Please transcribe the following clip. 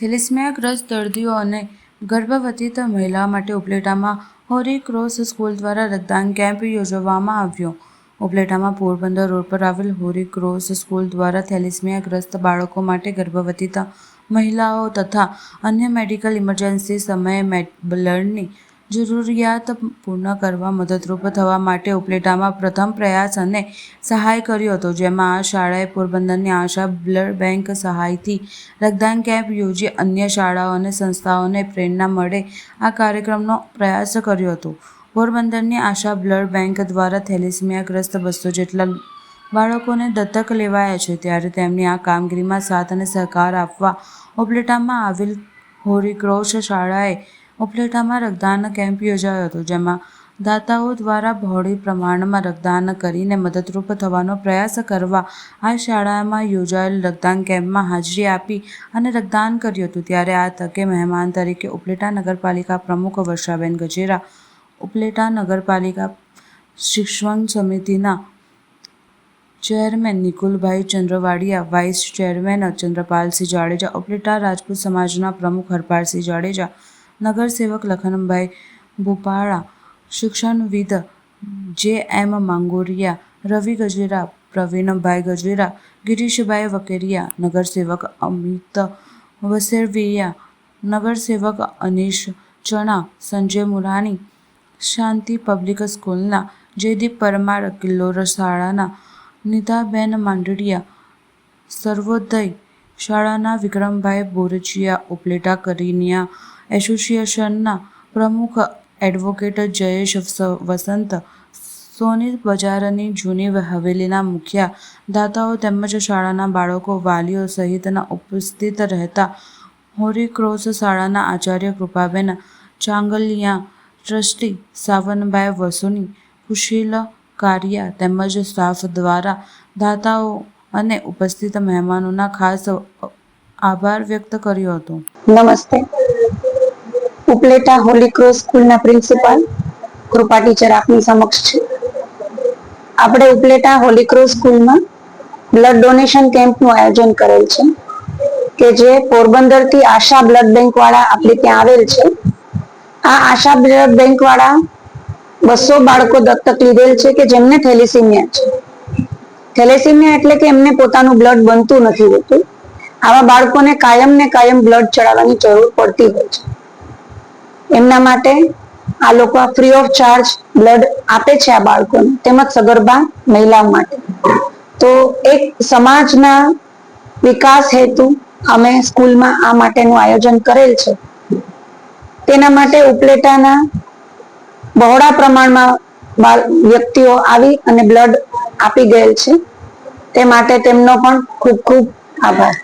થેલેસેમિયાગ્રસ્ત દર્દીઓ અને ગર્ભવતી મહિલાઓ માટે ઉપલેટામાં હોરી ક્રોસ સ્કૂલ દ્વારા રક્તદાન કેમ્પ યોજવામાં આવ્યો. ઉપલેટામાં પોરબંદર રોડ પર આવેલ હોરી ક્રોસ સ્કૂલ દ્વારા થેલેસેમિયાગ્રસ્ત બાળકો માટે ગર્ભવતી મહિલાઓ તથા અન્ય મેડિકલ ઇમરજન્સી સમયે બ્લડની જરૂરિયાત પૂર્ણ કરવા મદદરૂપ થવા માટે ઉપલેટામાં પ્રથમ પ્રયાસ અને સહાય કર્યો હતો, જેમાં આ શાળાએ પોરબંદરની આશા બ્લડ બેંક સહાયથી રક્તદાન કેમ્પ યોજી અન્ય શાળાઓ અને સંસ્થાઓને પ્રેરણા મળે આ કાર્યક્રમનો પ્રયાસ કર્યો હતો. પોરબંદરની આશા બ્લડ બેંક દ્વારા થેલિસમિયાગ્રસ્ત બસો જેટલા બાળકોને દત્તક લેવાયા છે, ત્યારે તેમની આ કામગીરીમાં સાથ અને સહકાર આપવા ઉપલેટામાં આવેલ હોરીક્રોસ શાળાએ ઉપલેટામાં રક્તદાન કેમ્પ યોજાયો હતો, જેમાં દાતાઓ દ્વારા બહોળી પ્રમાણમાં રક્તદાન કરીને મદદરૂપ થવાનો પ્રયાસ કરવા આ શાળામાં યોજાયેલ રક્તદાન કેમ્પમાં હાજરી આપી અને રક્તદાન કર્યું હતું. ત્યારે આ તકે મહેમાન તરીકે ઉપલેટા નગરપાલિકા પ્રમુખ વર્ષાબેન ગજેરા, ઉપલેટા નગરપાલિકા શિક્ષણ સમિતિના chairman Nikulbhai Chandravadiya, vice chairman Chandrapalsinh Jadeja, Upleta Rajput સમાજના પ્રમુખ હરપાલસિંહ જાડેજા નગરસેવક લખનભાઈ ભોપાળા, શિક્ષણવિદ જે એમ માંગોરિયા, રવિ ગજેરા, પ્રવીણભાઈ ગજેરા, ગિરીશભાઈ વકેરિયા, નગરસેવક અમિત વસેરવિયા, નગરસેવક અનિશ ચણા, સંજય મુરાણી શાંતિ પબ્લિક સ્કૂલના જયદીપ પરમાર, કિલ્લોર શાળાના નિધાબેન માંડડિયા સર્વોદય શાળાના વિક્રમભાઈ બોરચિયા ઉપલેટા કરિયા એસોસિએશનના પ્રમુખ એડવોકેટ જયેશ વસંત, સોની બજારની જૂની હવેલીના મુખ્ય, દાતાઓ તેમજ શાળાના બાળકો, વાલીઓ સહિતના ઉપસ્થિત રહેતા હોરીક્રોસ શાળાના આચાર્ય કૃપાબેન ચાંગલિયા, ટ્રસ્ટી સાવનભાઈ વસુની કુશીલ કાર્યા તેમજ સ્ટાફ દ્વારા દાતાઓ અને ઉપસ્થિત મહેમાનોના ખાસ આભાર વ્યક્ત કર્યો હતો. નમસ્તે. ઉપલેટા હોલી ક્રોસ સ્કૂલના પ્રિન્સિપાલ. કૃપા ટીચર આપની સમક્ષ છે. આપણે ઉપલેટા હોલી ક્રોસ સ્કૂલમાં બ્લડ ડોનેશન કેમ્પનું આયોજન કરેલ છે, કે જે પોરબંદરથી આશા બ્લડ બેંક વાળા આપણે ત્યાં આવેલ છે. આ આશા બ્લડ બેંક વાળા બસો બાળકો દત્તક લીધેલ છે કે જેમને થેલેસીમિયા છે. થેલેસીમિયા એટલે કે એમને પોતાનું બ્લડ બનતું નથી હોતું. આવા બાળકોને કાયમ ને કાયમ બ્લડ ચડાવવાની જરૂર પડતી હોય છે. એમના માટે આ લોકો ફ્રી ઓફ ચાર્જ બ્લડ આપે છે આ બાળકોને, તેમજ સગર્ભા મહિલાઓ માટે. તો એક સમાજના વિકાસ હેતુ અમે સ્કૂલમાં આ માટેનું આયોજન કરેલ છે. તેના માટે ઉપલેટાના બહોળા પ્રમાણમાં વ્યક્તિઓ આવી અને બ્લડ આપી ગયેલ છે. તે માટે તેમનો પણ ખૂબ ખૂબ આભાર.